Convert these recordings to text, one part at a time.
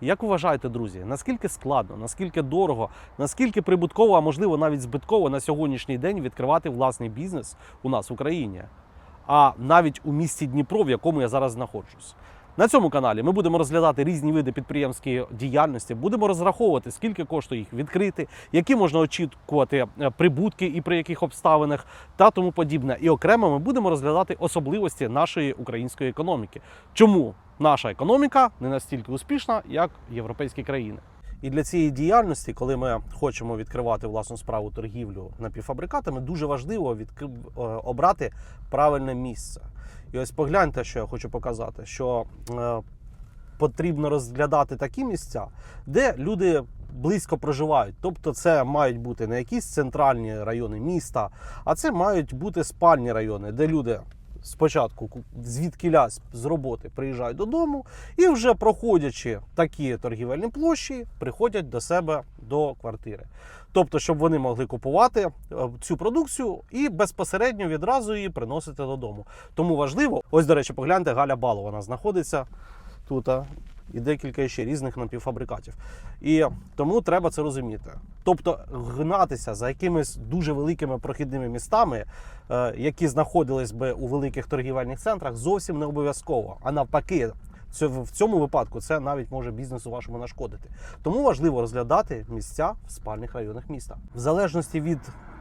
Як вважаєте, друзі, наскільки складно, наскільки дорого, наскільки прибутково, а можливо навіть збитково на сьогоднішній день відкривати власний бізнес у нас в Україні, а навіть у місті Дніпро, в якому я зараз знаходжусь? На цьому каналі ми будемо розглядати різні види підприємської діяльності, будемо розраховувати, скільки коштує їх відкрити, які можна очікувати е, прибутки і при яких обставинах та тому подібне. І окремо ми будемо розглядати особливості нашої української економіки. Чому наша економіка не настільки успішна, як європейські країни? І для цієї діяльності, коли ми хочемо відкривати власну справу торгівлю напівфабрикатами, дуже важливо відкри... е, обрати правильне місце. І ось погляньте, що я хочу показати, що е, потрібно розглядати такі місця, де люди близько проживають. Тобто, це мають бути не якісь центральні райони міста, а це мають бути спальні райони, де люди. Спочатку звідкіля з роботи приїжджають додому і вже проходячи такі торгівельні площі, приходять до себе до квартири. Тобто, щоб вони могли купувати е, цю продукцію і безпосередньо відразу її приносити додому. Тому важливо, ось до речі, погляньте, Галя Балова вона знаходиться тут. І декілька ще різних напівфабрикатів. І тому треба це розуміти. Тобто гнатися за якимись дуже великими прохідними містами, е, які знаходились би у великих торгівельних центрах, зовсім не обов'язково. А навпаки, це в цьому випадку це навіть може бізнесу вашому нашкодити. Тому важливо розглядати місця в спальних районах міста, в залежності від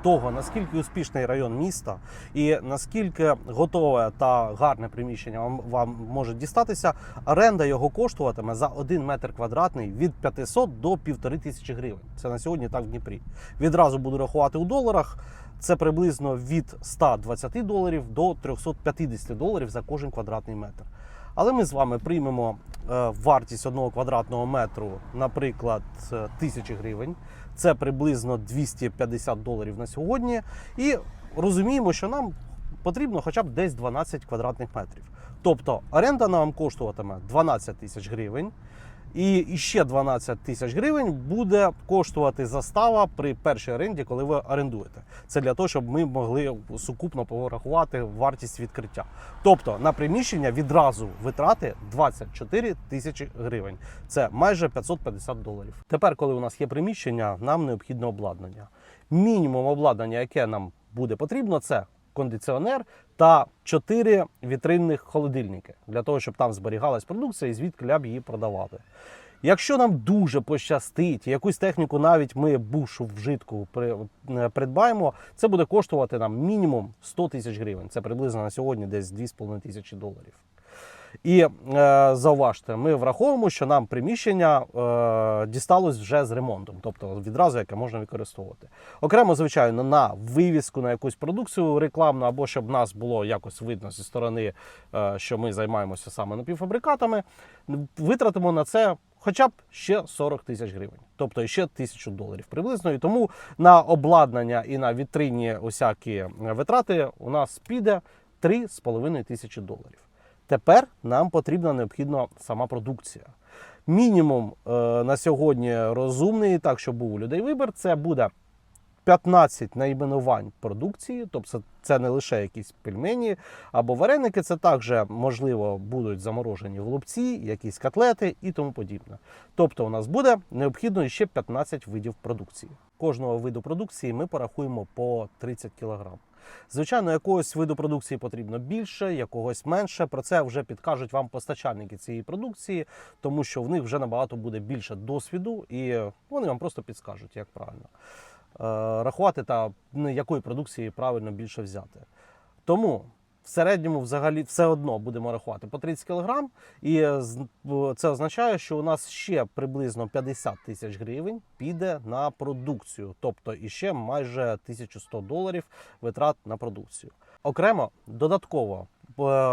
того, наскільки успішний район міста і наскільки готове та гарне приміщення вам, вам може дістатися, оренда його коштуватиме за 1 метр квадратний від 500 до 1500 гривень. Це на сьогодні так в Дніпрі. Відразу буду рахувати у доларах. Це приблизно від 120 доларів до 350 доларів за кожен квадратний метр. Але ми з вами приймемо е, вартість одного квадратного метру, наприклад, е, тисячі гривень. Це приблизно 250 доларів на сьогодні. І розуміємо, що нам потрібно хоча б десь 12 квадратних метрів. Тобто оренда нам коштуватиме 12 тисяч гривень. І ще 12 тисяч гривень буде коштувати застава при першій оренді, коли ви орендуєте. Це для того, щоб ми могли сукупно порахувати вартість відкриття. Тобто на приміщення відразу витрати 24 тисячі гривень. Це майже 550 доларів. Тепер, коли у нас є приміщення, нам необхідне обладнання. Мінімум обладнання, яке нам буде потрібно, це кондиціонер та 4 вітринних холодильники для того, щоб там зберігалась продукція і звідки б її продавати. Якщо нам дуже пощастить, якусь техніку навіть ми бушу вжитку е, придбаємо, це буде коштувати нам мінімум 100 тисяч гривень. Це приблизно на сьогодні десь 2,5 тисячі доларів. І е, зауважте, ми враховуємо, що нам приміщення е, дісталось вже з ремонтом, тобто відразу яке можна використовувати. Окремо, звичайно, на вивіску на якусь продукцію рекламну, або щоб нас було якось видно зі сторони, е, що ми займаємося саме напівфабрикатами, витратимо на це. Хоча б ще 40 тисяч гривень, тобто ще тисячу доларів приблизно. І тому на обладнання і на вітринні усякі витрати у нас піде 3,5 тисячі доларів. Тепер нам потрібна необхідна сама продукція. Мінімум е, на сьогодні розумний, так щоб був у людей вибір, це буде 15 найменувань продукції, тобто це не лише якісь пельмені або вареники, це також можливо будуть заморожені голубці, якісь котлети і тому подібне. Тобто, у нас буде необхідно ще 15 видів продукції. Кожного виду продукції ми порахуємо по 30 кг. Звичайно, якогось виду продукції потрібно більше, якогось менше. Про це вже підкажуть вам постачальники цієї продукції, тому що в них вже набагато буде більше досвіду, і вони вам просто підскажуть, як правильно рахувати та ну, якої продукції правильно більше взяти. Тому в середньому взагалі все одно будемо рахувати по 30 кг, і е, це означає, що у нас ще приблизно 50 тисяч гривень піде на продукцію, тобто іще майже 1100 доларів витрат на продукцію. Окремо додатково е,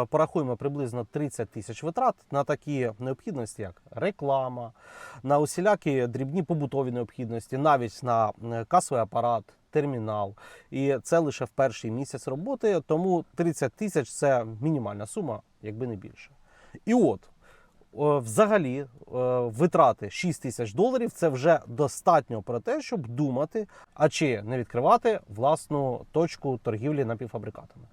порахуємо приблизно 30 тисяч витрат на такі необхідності, як реклама, на усілякі дрібні побутові необхідності, навіть на касовий апарат, термінал. І це лише в перший місяць роботи, тому 30 тисяч це мінімальна сума, якби не більше. І от. Взагалі, витрати 6 тисяч доларів це вже достатньо про те, щоб думати, а чи не відкривати власну точку торгівлі напівфабрикатами.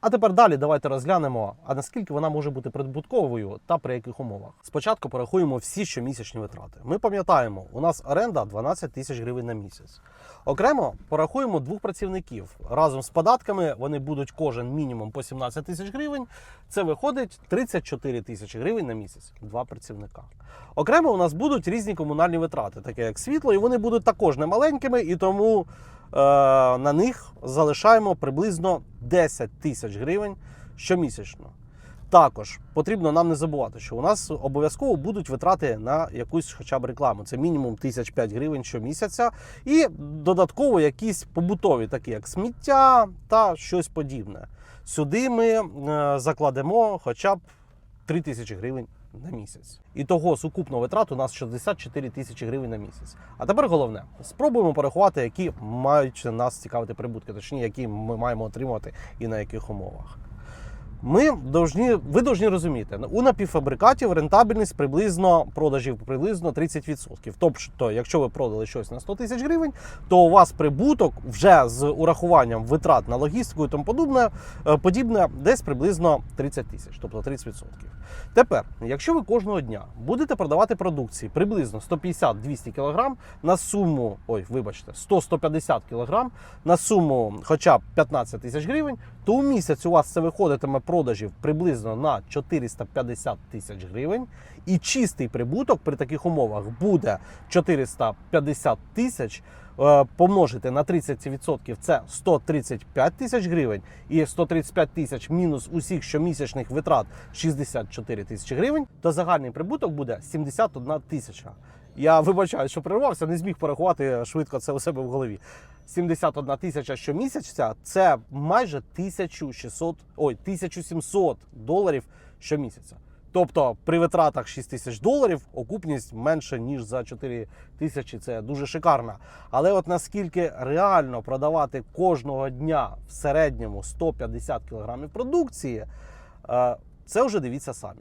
А тепер далі давайте розглянемо, а наскільки вона може бути прибутковою та при яких умовах. Спочатку порахуємо всі щомісячні витрати. Ми пам'ятаємо, у нас оренда 12 тисяч гривень на місяць. Окремо порахуємо двох працівників. Разом з податками вони будуть кожен мінімум по 17 тисяч гривень. Це виходить 34 тисячі гривень на місяць. Два працівника. Окремо у нас будуть різні комунальні витрати, таке як світло, і вони будуть також немаленькими, і тому на них залишаємо приблизно 10 тисяч гривень щомісячно. Також потрібно нам не забувати, що у нас обов'язково будуть витрати на якусь хоча б рекламу. Це мінімум 1005 гривень щомісяця, і додатково якісь побутові, такі як сміття та щось подібне. Сюди ми е, закладемо хоча б 3 тисячі гривень на місяць. І того сукупно витрат у нас 64 тисячі гривень на місяць. А тепер головне, спробуємо порахувати, які мають нас цікавити прибутки, точніше, які ми маємо отримувати і на яких умовах. Ми должні, ви повинні розуміти, у напівфабрикатів рентабельність приблизно продажів приблизно 30%. Тобто, якщо ви продали щось на 100 тисяч гривень, то у вас прибуток вже з урахуванням витрат на логістику і тому подібне, е, подібне десь приблизно 30 тисяч, тобто 30%. Тепер, якщо ви кожного дня будете продавати продукції приблизно 150-200 кг на суму, ой, вибачте, 100-150 кг на суму хоча б 15 тисяч гривень, то у місяць у вас це виходитиме продажів приблизно на 450 тисяч гривень, і чистий прибуток при таких умовах буде 450 тисяч. е, Помножити на 30% це 135 тисяч гривень, і 135 тисяч мінус усіх щомісячних витрат 64 тисячі гривень, то загальний прибуток буде 71 тисяча. Я вибачаю, що перервався, не зміг порахувати швидко це у себе в голові. 71 тисяча щомісяця це майже 1600, ой, 1700 доларів щомісяця. Тобто при витратах 6 тисяч доларів окупність менше ніж за 4 тисячі. Це дуже шикарно. Але от наскільки реально продавати кожного дня в середньому 150 кілограмів продукції, е, це вже дивіться самі.